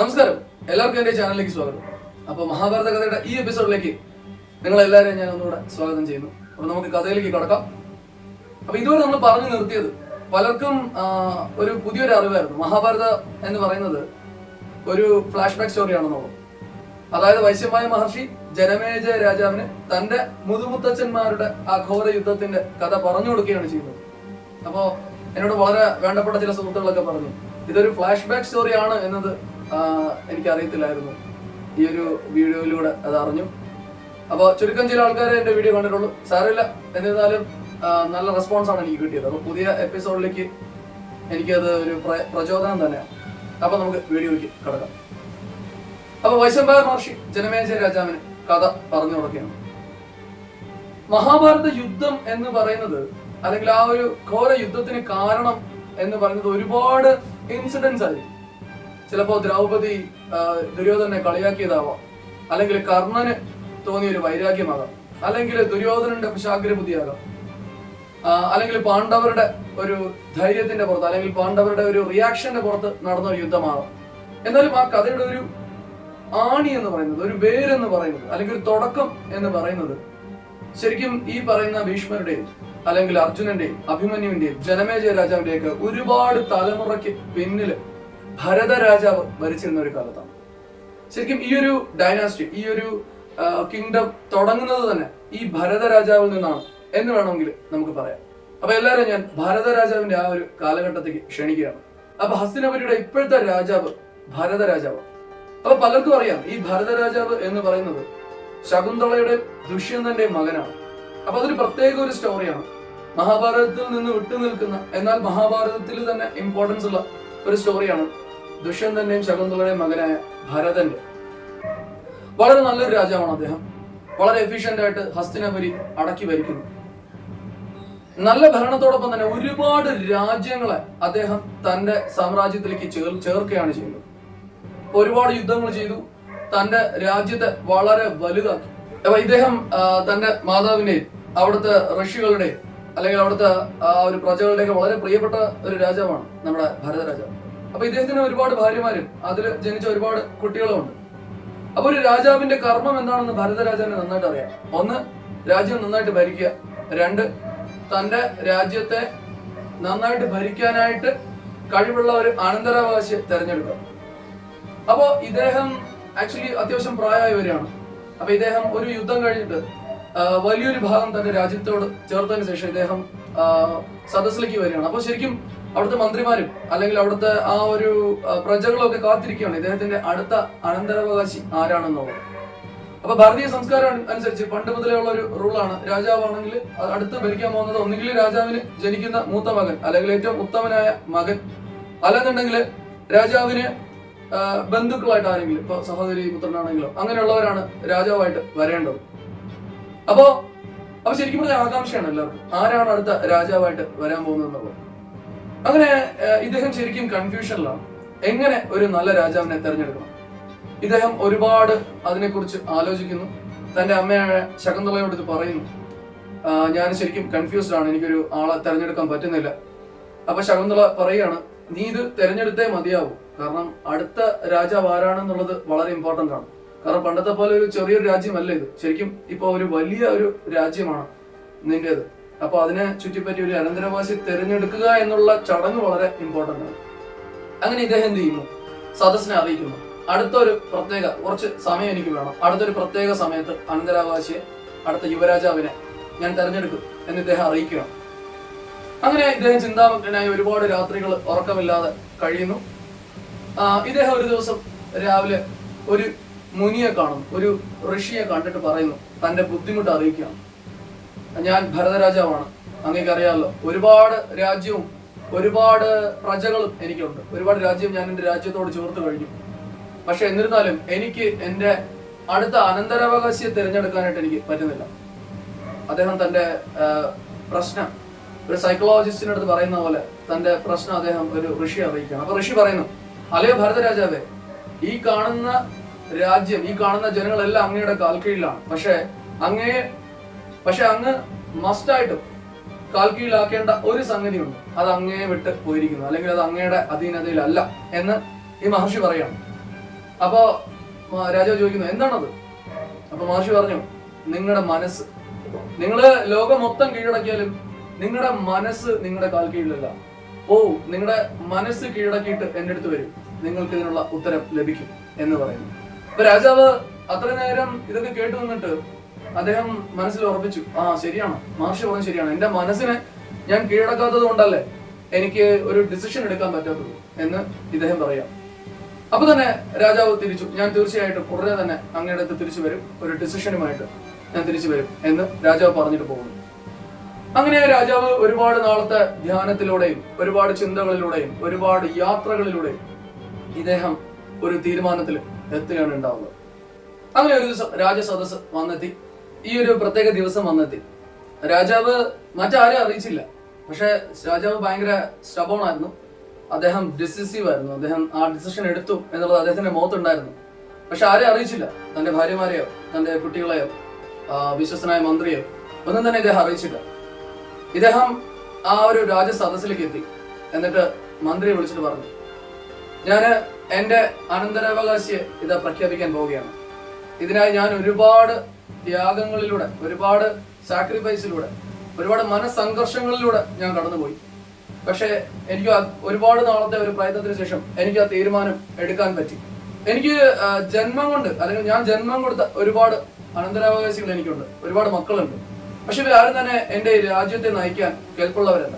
നമസ്കാരം. എല്ലാവർക്കും എന്റെ ചാനലിലേക്ക് സ്വാഗതം. അപ്പൊ മഹാഭാരത കഥയുടെ ഈ എപ്പിസോഡിലേക്ക് നിങ്ങൾ എല്ലാവരെയും ഞാൻ ഒന്നുകൂടെ സ്വാഗതം ചെയ്യുന്നു. അപ്പൊ നമുക്ക് കഥയിലേക്ക് കടക്കാം. അപ്പൊ ഇതുവരെ നമ്മൾ പറഞ്ഞു നിർത്തിയത് പലർക്കും ഒരു പുതിയൊരു അറിവായിരുന്നു. മഹാഭാരത എന്ന് പറയുന്നത് ഒരു ഫ്ലാഷ് ബാക്ക് സ്റ്റോറിയാണെന്നുള്ളത് അതായത് വൈശ്യമായ മഹർഷി ജനമേജ രാജാവിന് തന്റെ മുതുമുത്തച്ഛന്മാരുടെ അഘോര ഘോര യുദ്ധത്തിന്റെ കഥ പറഞ്ഞു കൊടുക്കുകയാണ് ചെയ്യുന്നത്. അപ്പോ എന്നോട് വളരെ വേണ്ടപ്പെട്ട ചില സുഹൃത്തുക്കളൊക്കെ പറഞ്ഞു ഇതൊരു ഫ്ലാഷ് ബാക്ക് സ്റ്റോറിയാണ് എന്നത് ആ, എനിക്ക് അറിയത്തില്ലായിരുന്നു ഈ ഒരു വീഡിയോയിലൂടെ അത് അറിഞ്ഞു. അപ്പോൾ ചുരുക്കം ചില ആൾക്കാരെ എന്റെ വീഡിയോ കണ്ടിട്ടുള്ളൂ. സാരമില്ല. എന്നിരുന്നാലും നല്ല റെസ്പോൺസാണ് എനിക്ക് കിട്ടിയത്. അപ്പോൾ പുതിയ എപ്പിസോഡിലേക്ക് എനിക്കത് ഒരു പ്ര- പ്രചോദനം തന്നെയാണ്. അപ്പൊ നമുക്ക് വീഡിയോയ്ക്ക് കിടക്കാം. അപ്പൊ വൈശംഭാര മഹർഷി ജനമേജയ രാജാവിന് കഥ പറഞ്ഞു കൊടുക്കുകയാണ് മഹാഭാരത യുദ്ധം എന്ന് പറയുന്നത് അല്ലെങ്കിൽ ആ ഒരു ഘോര യുദ്ധത്തിന് കാരണം എന്ന് പറയുന്നത് ഒരുപാട് ഇൻസിഡൻസ് ആയിരിക്കും. ചിലപ്പോ ദ്രൗപദി ദുര്യോധനെ കളിയാക്കിയതാവാം. അല്ലെങ്കിൽ കർണന് തോന്നിയ ഒരു വൈരാഗ്യമാകാം. അല്ലെങ്കിൽ ദുര്യോധനന്റെ കുശാഗ്രബുദ്ധിയാകാം ആ, അല്ലെങ്കിൽ പാണ്ഡവരുടെ ഒരു ധൈര്യത്തിന്റെ പുറത്ത് അല്ലെങ്കിൽ പാണ്ഡവരുടെ ഒരു റിയാക്ഷന്റെ പുറത്ത് നടന്ന ഒരു യുദ്ധമാകാം. എന്നാലും ആ കഥയുടെ ഒരു ആണി എന്ന് പറയുന്നത് ഒരു വേരെന്ന് പറയുന്നത് അല്ലെങ്കിൽ ഒരു തുടക്കം എന്ന് പറയുന്നത് ശരിക്കും ഈ പറയുന്ന ഭീഷ്മരുടെയും അല്ലെങ്കിൽ അർജുനന്റെയും അഭിമന്യുവിന്റെയും ജനമേജയ രാജാവിന്റെയൊക്കെ ഒരുപാട് തലമുറയ്ക്ക് പിന്നിൽ ഭരത രാജാവ് ഭരിച്ചിരുന്ന ഒരു കാലത്താണ്. ശരിക്കും ഈ ഒരു ഡൈനാസ്റ്റി ഈ ഒരു കിങ്ഡം തുടങ്ങുന്നത് തന്നെ ഈ ഭരത രാജാവിൽ നിന്നാണ് എന്ന് വേണമെങ്കിൽ നമുക്ക് പറയാം. അപ്പൊ എല്ലാവരും ഞാൻ ഭരത രാജാവിന്റെ ആ ഒരു കാലഘട്ടത്തേക്ക് ക്ഷണിക്കുകയാണ്. അപ്പൊ ഹസ്തിനപുരിയുടെ ഇപ്പോഴത്തെ രാജാവ് ഭരത രാജാവ് അപ്പൊ പലർക്കും അറിയാം ഈ ഭരത രാജാവ് എന്ന് പറയുന്നത് ശകുന്തളയുടെ ദുഷ്യന്തന്റെ മകനാണ്. അപ്പൊ അതൊരു പ്രത്യേക ഒരു സ്റ്റോറിയാണ് മഹാഭാരതത്തിൽ നിന്ന് വിട്ടു നിൽക്കുന്ന എന്നാൽ മഹാഭാരതത്തിൽ തന്നെ ഇമ്പോർട്ടൻസ് ഉള്ള ഒരു സ്റ്റോറിയാണ് ദുഷ്യന്തന്റെയും ശകുന്തളയുടെയും മകനായ ഭരതന്റെ. വളരെ നല്ലൊരു രാജാവാണ് അദ്ദേഹം. വളരെ എഫിഷ്യന്റ് ആയിട്ട് ഹസ്തിനപുരി അടക്കി ഭരിക്കുന്നു. നല്ല ഭരണത്തോടൊപ്പം തന്നെ ഒരുപാട് രാജ്യങ്ങളെ അദ്ദേഹം തന്റെ സാമ്രാജ്യത്തിലേക്ക് ചേർ ചേർക്കുകയാണ് ചെയ്യുന്നത്. ഒരുപാട് യുദ്ധങ്ങൾ ചെയ്തു. തന്റെ രാജ്യത്തെ വളരെ വലുതാക്കി. അപ്പൊ ഇദ്ദേഹം തന്റെ മാതാവിന്റെയും അവിടുത്തെ ഋഷികളുടെയും അല്ലെങ്കിൽ അവിടുത്തെ ആ ഒരു പ്രജകളുടെയൊക്കെ വളരെ പ്രിയപ്പെട്ട ഒരു രാജാവാണ് നമ്മുടെ ഭരത രാജാവ് അപ്പൊ ഇദ്ദേഹത്തിന് ഒരുപാട് ഭാര്യമാരും അതിൽ ജനിച്ച ഒരുപാട് കുട്ടികളുമുണ്ട്. അപ്പൊ ഒരു രാജാവിന്റെ കർമ്മം എന്താണെന്ന് ഭരതരാജാവിനെ നന്നായിട്ട് അറിയാം. ഒന്ന് രാജ്യം നന്നായിട്ട് ഭരിക്കുക. രണ്ട് തന്റെ രാജ്യത്തെ നന്നായിട്ട് ഭരിക്കാനായിട്ട് കഴിവുള്ള ഒരു അനന്തരാവകാശി തെരഞ്ഞെടുക്കുക. അപ്പോ ഇദ്ദേഹം ആക്ച്വലി അത്യാവശ്യം പ്രായമായി വരികയാണ് അപ്പൊ ഇദ്ദേഹം ഒരു യുദ്ധം കഴിഞ്ഞിട്ട് വലിയൊരു ഭാഗം തന്റെ രാജ്യത്തോട് ചേർത്തതിന് ശേഷം ഇദ്ദേഹം സദസ്സിലേക്ക് വരികയാണ്. അപ്പൊ ശരിക്കും അവിടുത്തെ മന്ത്രിമാരും അല്ലെങ്കിൽ അവിടുത്തെ ആ ഒരു പ്രജകളൊക്കെ കാത്തിരിക്കുകയാണ്. ഇദ്ദേഹത്തിന്റെ അടുത്ത അനന്തരാവകാശി ആരാണെന്നുള്ളത്. അപ്പൊ ഭാരതീയ സംസ്കാരം അനു- അനുസരിച്ച് പണ്ട് മുതലേ ഉള്ള ഒരു റൂളാണ്. രാജാവാണെങ്കിൽ അടുത്ത് ഭരിക്കാൻ പോകുന്നത് ഒന്നുകിൽ രാജാവിന് ജനിക്കുന്ന മൂത്ത മകൻ അല്ലെങ്കിൽ ഏറ്റവും ഉത്തമനായ മകൻ. അല്ലെന്നുണ്ടെങ്കിൽ രാജാവിന് ബന്ധുക്കളായിട്ട് ആരെങ്കിലും ഇപ്പൊ സഹോദരി പുത്രനാണെങ്കിലും അങ്ങനെയുള്ളവരാണ് രാജാവായിട്ട് വരേണ്ടത്. അപ്പോ അപ്പൊ ശരിക്കും പറഞ്ഞ ആകാംക്ഷയാണ് എല്ലാവർക്കും. ആരാണ് അടുത്ത രാജാവായിട്ട് വരാൻ പോകുന്നത് എന്നുള്ളത് അങ്ങനെ ഇദ്ദേഹം ശരിക്കും കൺഫ്യൂഷനിലാണ് എങ്ങനെ ഒരു നല്ല രാജാവിനെ തെരഞ്ഞെടുക്കണം? ഇദ്ദേഹം ഒരുപാട് അതിനെക്കുറിച്ച് ആലോചിക്കുന്നു. തന്റെ അമ്മയായ ശകുന്തളയോട് ഇത് പറയുന്നു. ഞാൻ ശരിക്കും കൺഫ്യൂസ്ഡ് ആണ്. എനിക്കൊരു ആളെ തെരഞ്ഞെടുക്കാൻ പറ്റുന്നില്ല. അപ്പൊ ശകുന്തള പറയാണ് നീ ഇത് തെരഞ്ഞെടുത്തേ മതിയാവൂ. കാരണം അടുത്ത രാജാവ് ആരാണെന്നുള്ളത് വളരെ ഇമ്പോർട്ടന്റ് ആണ്. കാരണം പണ്ടത്തെ പോലെ ഒരു ചെറിയൊരു രാജ്യമല്ല ഇത്. ശരിക്കും ഇപ്പൊ ഒരു വലിയ ഒരു രാജ്യമാണ് നിന്റേത്. അപ്പൊ അതിനെ ചുറ്റിപ്പറ്റി ഒരു അനന്തരവാസി തിരഞ്ഞെടുക്കുക എന്നുള്ള ചടങ്ങ് വളരെ ഇമ്പോർട്ടന്റ് ആണ്. അങ്ങനെ ഇദ്ദേഹം എന്ത് ചെയ്യുന്നു? സദസ്സിനെ അറിയിക്കുന്നു. അടുത്തൊരു പ്രത്യേക കുറച്ച് സമയം എനിക്ക് വേണം. അടുത്തൊരു പ്രത്യേക സമയത്ത് അനന്തരാവകാശിയെ അടുത്ത യുവരാജാവിനെ ഞാൻ തെരഞ്ഞെടുക്കും എന്ന് ഇദ്ദേഹം അറിയിക്കുകയാണ്. അങ്ങനെ ഇദ്ദേഹം ചിന്താമഗ്നായി ഒരുപാട് രാത്രികൾ ഉറക്കമില്ലാതെ കഴിയുന്നു. ഇദ്ദേഹം ഒരു ദിവസം രാവിലെ ഒരു മുനിയെ കാണുന്നു. ഒരു ഋഷിയെ കണ്ടിട്ട് പറയുന്നു. തന്റെ ബുദ്ധിമുട്ട് അറിയിക്കുകയാണ്. ഞാൻ ഭരതരാജാവാണ്. അങ്ങേക്ക് അറിയാമല്ലോ ഒരുപാട് രാജ്യവും ഒരുപാട് പ്രജകളും എനിക്കുണ്ട്. ഒരുപാട് രാജ്യം ഞാൻ എന്റെ രാജ്യത്തോട് ചേർത്ത് കഴിഞ്ഞു. പക്ഷെ എന്നിരുന്നാലും എനിക്ക് എന്റെ അടുത്ത അനന്തരാവകാശിയെ തിരഞ്ഞെടുക്കാനായിട്ട് എനിക്ക് പറ്റുന്നില്ല. അദ്ദേഹം തന്റെ പ്രശ്നം ഒരു സൈക്കോളജിസ്റ്റിന്റെ അടുത്ത് പറയുന്ന പോലെ തന്റെ പ്രശ്നം അദ്ദേഹം ഒരു ഋഷി അറിയിക്കുകയാണ്. അപ്പൊ ഋഷി പറയുന്നു അല്ലയോ ഭരതരാജാവേ ഈ കാണുന്ന രാജ്യം ഈ കാണുന്ന ജനങ്ങളെല്ലാം അങ്ങയുടെ കാൽക്കീഴിലാണ്. പക്ഷേ അങ്ങേ പക്ഷെ അങ്ങ് മസ്റ്റായിട്ടും കാൽക്കീഴിലാക്കേണ്ട ഒരു സംഗതിയുണ്ട്. അത് അങ്ങേ വിട്ട് പോയിരിക്കുന്നു. അല്ലെങ്കിൽ അത് അങ്ങയുടെ അധീനതയിലല്ല എന്ന് ഈ മഹർഷി പറയാണ്. അപ്പോ രാജാവ് ചോദിക്കുന്നു എന്താണത്? അപ്പൊ മഹർഷി പറഞ്ഞു നിങ്ങളുടെ മനസ്സ്. നിങ്ങൾ ലോകം മൊത്തം കീഴടക്കിയാലും നിങ്ങളുടെ മനസ്സ് നിങ്ങളുടെ കാൽ കീഴിലല്ല. ഓ നിങ്ങളുടെ മനസ്സ് കീഴടക്കിയിട്ട് എന്റെ അടുത്ത് വരും. നിങ്ങൾക്ക് ഇതിനുള്ള ഉത്തരം ലഭിക്കും എന്ന് പറയുന്നു. അപ്പൊ രാജാവ് അത്ര നേരം ഇതൊക്കെ കേട്ടു നിന്നിട്ട് അദ്ദേഹം മനസ്സിൽ ഉറപ്പിച്ചു ആ ശരിയാണ്. മഹർഷി പറഞ്ഞത് ശരിയാണ്. എന്റെ മനസ്സിനെ ഞാൻ കീഴടക്കാത്തത് കൊണ്ടല്ലേ എനിക്ക് ഒരു ഡിസിഷൻ എടുക്കാൻ പറ്റാത്തത്? എന്ന് ഇദ്ദേഹം പറയാം. അപ്പൊ തന്നെ രാജാവ് തിരിച്ചു. ഞാൻ തീർച്ചയായിട്ടും ഉടനെ തന്നെ അങ്ങയുടെ അടുത്ത് തിരിച്ചു വരും. ഒരു ഡിസിഷനുമായിട്ട് ഞാൻ തിരിച്ചു വരും എന്ന് രാജാവ് പറഞ്ഞിട്ട് പോകുന്നു. അങ്ങനെ രാജാവ് ഒരുപാട് നാളത്തെ ധ്യാനത്തിലൂടെയും ഒരുപാട് ചിന്തകളിലൂടെയും ഒരുപാട് യാത്രകളിലൂടെയും ഇദ്ദേഹം ഒരു തീരുമാനത്തിൽ എത്തുകയാണ് ഉണ്ടാവുന്നത്. അങ്ങനെ ഒരു ദിവസം രാജസദസ് വന്നെത്തി. ഈ ഒരു പ്രത്യേക ദിവസം വന്നെത്തി. രാജാവ് മറ്റാരും അറിയിച്ചില്ല. പക്ഷെ രാജാവ് ഭയങ്കര സ്റ്റബോൺ ആയിരുന്നു അദ്ദേഹം ഡിസിസീവ് ആയിരുന്നു. അദ്ദേഹം ആ ഡിസിഷൻ എടുത്തു എന്നുള്ളത് അദ്ദേഹത്തിന്റെ മുഖത്തുണ്ടായിരുന്നു. പക്ഷെ ആരെ അറിയിച്ചില്ല. തന്റെ ഭാര്യമാരെയോ തന്റെ കുട്ടികളെയോ വിശ്വസനായ മന്ത്രിയോ ഒന്നും തന്നെ ഇദ്ദേഹം അറിയിച്ചില്ല. ഇദ്ദേഹം ആ ഒരു രാജസദസ്സിലേക്ക് എത്തി എന്നിട്ട് മന്ത്രിയെ വിളിച്ചിട്ട് പറഞ്ഞു ഞാൻ എന്റെ അനന്തരാവകാശിയെ ഇത് പ്രഖ്യാപിക്കാൻ പോവുകയാണ്. ഇതിനായി ഞാൻ ഒരുപാട് ത്യാഗങ്ങളിലൂടെ ഒരുപാട് സാക്രിഫൈസിലൂടെ ഒരുപാട് മനസ്സംഘർഷങ്ങളിലൂടെ ഞാൻ കടന്നുപോയി. പക്ഷേ എനിക്ക് ഒരുപാട് നാളത്തെ ഒരു പ്രയത്നത്തിന് ശേഷം എനിക്ക് ആ തീരുമാനം എടുക്കാൻ പറ്റി. എനിക്ക് ജന്മം കൊണ്ട് അല്ലെങ്കിൽ ഞാൻ ജന്മം കൊടുത്ത ഒരുപാട് അനന്തരാവകാശികൾ എനിക്കുണ്ട് ഒരുപാട് മക്കളുണ്ട്. പക്ഷെ ഇവരാരും തന്നെ എന്റെ രാജ്യത്തെ നയിക്കാൻ കേൾപ്പുള്ളവരല്ല.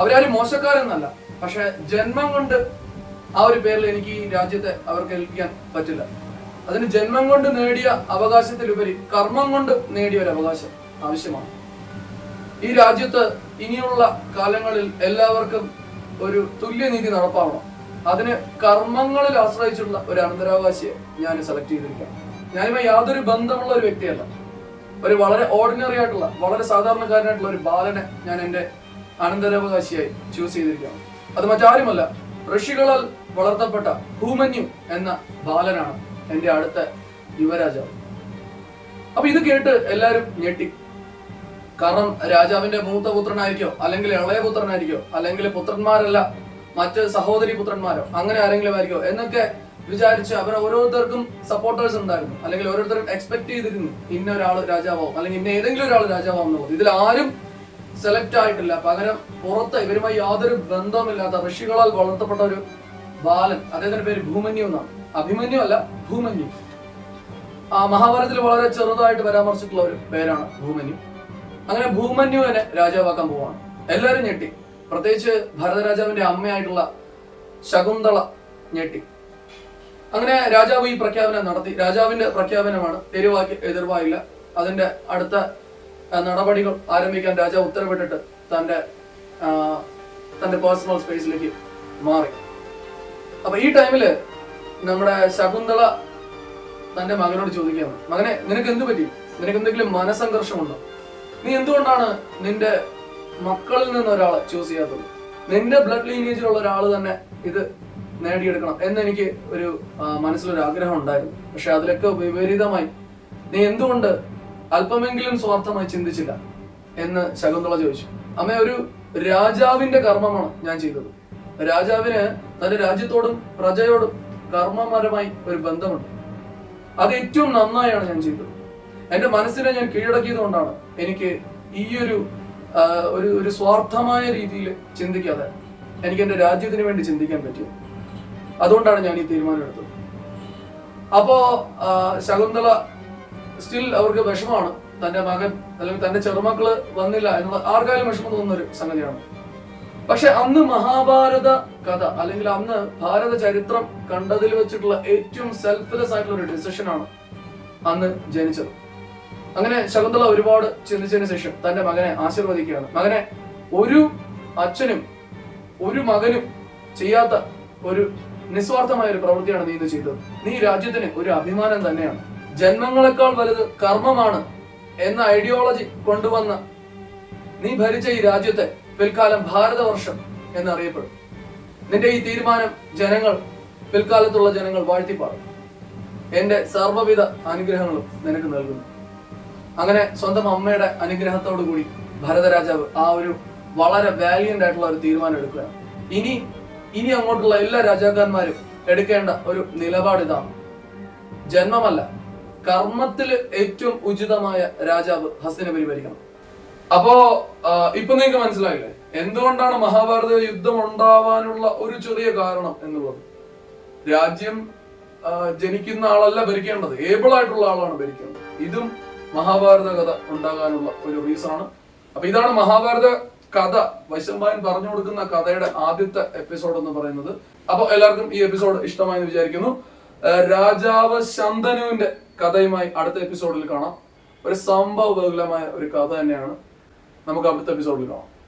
അവരാരും മോശക്കാരെന്നല്ല. പക്ഷെ ജന്മം കൊണ്ട് ആ ഒരു പേരിൽ എനിക്ക് ഈ രാജ്യത്തെ അവർക്ക് ഏൽപ്പിക്കാൻ പറ്റില്ല. അതിന് ജന്മം കൊണ്ട് നേടിയ അവകാശത്തിലുപരി കർമ്മം കൊണ്ട് നേടിയ ഒരു അവകാശം ആവശ്യമാണ്. ഈ രാജ്യത്ത് ഇനിയുള്ള കാലങ്ങളിൽ എല്ലാവർക്കും ഒരു തുല്യനീതി നടപ്പാവണം. അതിന് കർമ്മങ്ങളിൽ ആശ്രയിച്ചുള്ള ഒരു അനന്തരാവകാശിയെ ഞാൻ സെലക്ട് ചെയ്തിരിക്കുകയാണ്. ഞാനിപ്പോ യാതൊരു ബന്ധമുള്ള ഒരു വ്യക്തിയല്ല. ഒരു വളരെ ഓർഡിനറി ആയിട്ടുള്ള വളരെ സാധാരണക്കാരനായിട്ടുള്ള ഒരു ബാലനെ ഞാൻ എന്റെ അനന്തരാവകാശിയായി ചൂസ് ചെയ്തിരിക്കുകയാണ്. അത് മറ്റാരുമല്ല ഋഷികളാൽ വളർത്തപ്പെട്ട ഭൂമന്യു എന്ന ബാലനാണ്. എന്റെ അടുത്ത യുവരാജാവ്. അപ്പൊ ഇത് കേട്ട് എല്ലാരും ഞെട്ടി. കാരണം രാജാവിന്റെ മൂത്ത പുത്രനായിരിക്കോ അല്ലെങ്കിൽ ഇളയ പുത്രനായിരിക്കോ അല്ലെങ്കിൽ പുത്രന്മാരല്ല മറ്റ് സഹോദരി പുത്രന്മാരോ അങ്ങനെ ആരെങ്കിലും ആയിരിക്കോ എന്നൊക്കെ വിചാരിച്ച് അവർ ഓരോരുത്തർക്കും സപ്പോർട്ടേഴ്സ് ഉണ്ടായിരുന്നു. അല്ലെങ്കിൽ ഓരോരുത്തരും എക്സ്പെക്ട് ചെയ്തിരുന്നു ഇന്ന ഒരാൾ രാജാവാവും അല്ലെങ്കിൽ ഇന്ന ഏതെങ്കിലും ഒരാൾ രാജാവാവും ഇതിൽ ആരും സെലക്ട് ആയിട്ടില്ല. പകരം പുറത്ത് ഇവരുമായി യാതൊരു ബന്ധവുമില്ലാത്ത ഋഷികളാൽ വളർത്തപ്പെട്ട ഒരു ബാലൻ അദ്ദേഹത്തിന്റെ പേര് ഭൂമന്യു എന്നാണ്. അഭിമന്യു അല്ല ഭൂമന്യു. ആ മഹാഭാരതത്തിൽ വളരെ ചെറുതായിട്ട് പരാമർശിച്ചിട്ടുള്ള ഒരു പേരാണ് ഭൂമന്യു. അങ്ങനെ ഭൂമന്യുവിനെ രാജാവാക്കാൻ പോവാണ്. എല്ലാവരും ഞെട്ടി. പ്രത്യേകിച്ച് ഭരതരാജാവിന്റെ അമ്മയായിട്ടുള്ള ശകുന്തള ഞെട്ടി. അങ്ങനെ രാജാവ് ഈ പ്രഖ്യാപനം നടത്തി. രാജാവിന്റെ പ്രഖ്യാപനമാണ് തെരുവാക്കി എതിർവായില്ല. അതിന്റെ അടുത്ത നടപടികൾ ആരംഭിക്കാൻ രാജാവ് ഉത്തരവിട്ടിട്ട് തന്റെ തന്റെ പേഴ്സണൽ സ്പേസിലേക്ക് മാറി. അപ്പൊ ഈ ടൈമിൽ നമ്മുടെ ശകുന്തള തന്റെ മകനോട് ചോദിക്കുകയാണ്. മകനെ നിനക്ക് എന്ത് പറ്റി? നിനക്ക് എന്തെങ്കിലും മനസംഘർഷമുണ്ടോ നീ എന്തുകൊണ്ടാണ് നിന്റെ മക്കളിൽ നിന്ന് ഒരാളെ ചൂസ് ചെയ്യാത്തത്? നിന്റെ ബ്ലഡ് ലീനേജിലുള്ള ഒരാൾ തന്നെ ഇത് നേടിയെടുക്കണം എന്ന് എനിക്ക് ഒരു മനസ്സിലൊരു ആഗ്രഹം ഉണ്ടായിരുന്നു. പക്ഷെ അതിലൊക്കെ വിപരീതമായി നീ എന്തുകൊണ്ട് അല്പമെങ്കിലും സ്വാർത്ഥമായി ചിന്തിച്ചില്ല? എന്ന് ശകുന്തള ചോദിച്ചു. അമ്മ ഒരു രാജാവിന്റെ കർമ്മമാണ് ഞാൻ ചെയ്തത്. രാജാവിന് തന്റെ രാജ്യത്തോടും പ്രജയോടും കർമ്മപരമായി ഒരു ബന്ധമുണ്ട്. അത് ഏറ്റവും നന്നായാണ് ഞാൻ ചെയ്തത്. എന്റെ മനസ്സിനെ ഞാൻ കീഴടക്കിയത് കൊണ്ടാണ് എനിക്ക് ഈ ഒരു ഒരു ഒരു സ്വാർത്ഥമായ രീതിയിൽ ചിന്തിക്കാതെ എനിക്ക് എന്റെ രാജ്യത്തിന് വേണ്ടി ചിന്തിക്കാൻ പറ്റിയത്. അതുകൊണ്ടാണ് ഞാൻ ഈ തീരുമാനം എടുത്തത്. അപ്പോ ശകുന്തള സ്റ്റിൽ അവർക്ക് വിഷമാണ് തന്റെ മകൻ അല്ലെങ്കിൽ തന്റെ ചെറുമക്കൾ വന്നില്ല എന്നുള്ള ആർക്കായാലും വിഷമം തോന്നുന്ന ഒരു സംഗതിയാണ്. പക്ഷെ അന്ന് മഹാഭാരത കഥ അല്ലെങ്കിൽ അന്ന് ഭാരത ചരിത്രം കണ്ടതിൽ വെച്ചിട്ടുള്ള ഏറ്റവും സെൽഫ്ലെസ് ആയിട്ടുള്ള ഒരു ഡിസിഷൻ ആണ് അന്ന് ജനിച്ചത്. അങ്ങനെ ശകുന്തള ഒരുപാട് ചിന്തിച്ചതിന് ശേഷം തന്റെ മകനെ ആശീർവദിക്കുകയാണ്. മകനെ ഒരു അച്ഛനും ഒരു മകനും ചെയ്യാത്ത ഒരു നിസ്വാർത്ഥമായ ഒരു പ്രവൃത്തിയാണ് നീ ഇത് ചെയ്തത്. നീ രാജ്യത്തിന് ഒരു അഭിമാനം തന്നെയാണ്. ജന്മങ്ങളെക്കാൾ വലുത് കർമ്മമാണ് എന്ന ഐഡിയോളജി കൊണ്ടുവന്ന നീ ഭരിച്ച ഈ രാജ്യത്തെ പിൽക്കാലം ഭാരതവർഷം എന്നറിയപ്പെടും. നിന്റെ ഈ തീരുമാനം ജനങ്ങൾ പിൽക്കാലത്തുള്ള ജനങ്ങൾ വാഴ്ത്തിപ്പാടും. എന്റെ സർവവിധ അനുഗ്രഹങ്ങളും നിനക്ക് നൽകുന്നു. അങ്ങനെ സ്വന്തം അമ്മയുടെ അനുഗ്രഹത്തോടു കൂടി ഭരതരാജാവ് ആ ഒരു വളരെ വാലിയന്റ് ആയിട്ടുള്ള ഒരു തീരുമാനം എടുക്കുകയാണ്. ഇനി ഇനി അങ്ങോട്ടുള്ള എല്ലാ രാജാക്കന്മാരും എടുക്കേണ്ട ഒരു നിലപാട് ഇതാണ് ജന്മമല്ല കർമ്മത്തിൽ ഏറ്റവും ഉചിതമായ രാജാവ് ഹസ്തിനെ പരിപാലിക്കണം. അപ്പോ ഇപ്പൊ നിങ്ങൾക്ക് മനസ്സിലായില്ലേ? എന്തുകൊണ്ടാണ് മഹാഭാരത യുദ്ധം ഉണ്ടാവാനുള്ള ഒരു ചെറിയ കാരണം എന്നുള്ളത്? രാജ്യം ജനിക്കുന്ന ആളല്ല ഭരിക്കേണ്ടത്. ഏബിൾ ആയിട്ടുള്ള ആളാണ് ഭരിക്കേണ്ടത്. ഇതും മഹാഭാരത കഥ ഉണ്ടാകാനുള്ള ഒരു റീസൺ ആണ്. അപ്പൊ ഇതാണ് മഹാഭാരത കഥ. വൈശംബായൻ പറഞ്ഞു കൊടുക്കുന്ന കഥയുടെ ആദ്യത്തെ എപ്പിസോഡ് എന്ന് പറയുന്നത്. അപ്പൊ എല്ലാവർക്കും ഈ എപ്പിസോഡ് ഇഷ്ടമായെന്ന് വിചാരിക്കുന്നു. രാജാവ് ശന്തനുവിന്റെ കഥയുമായി അടുത്ത എപ്പിസോഡിൽ കാണാം. ഒരു സംഭവ ബഹുലമായ ഒരു കഥ തന്നെയാണ്. നമുക്ക് അടുത്ത എപ്പിസോഡിൽ കാണാം.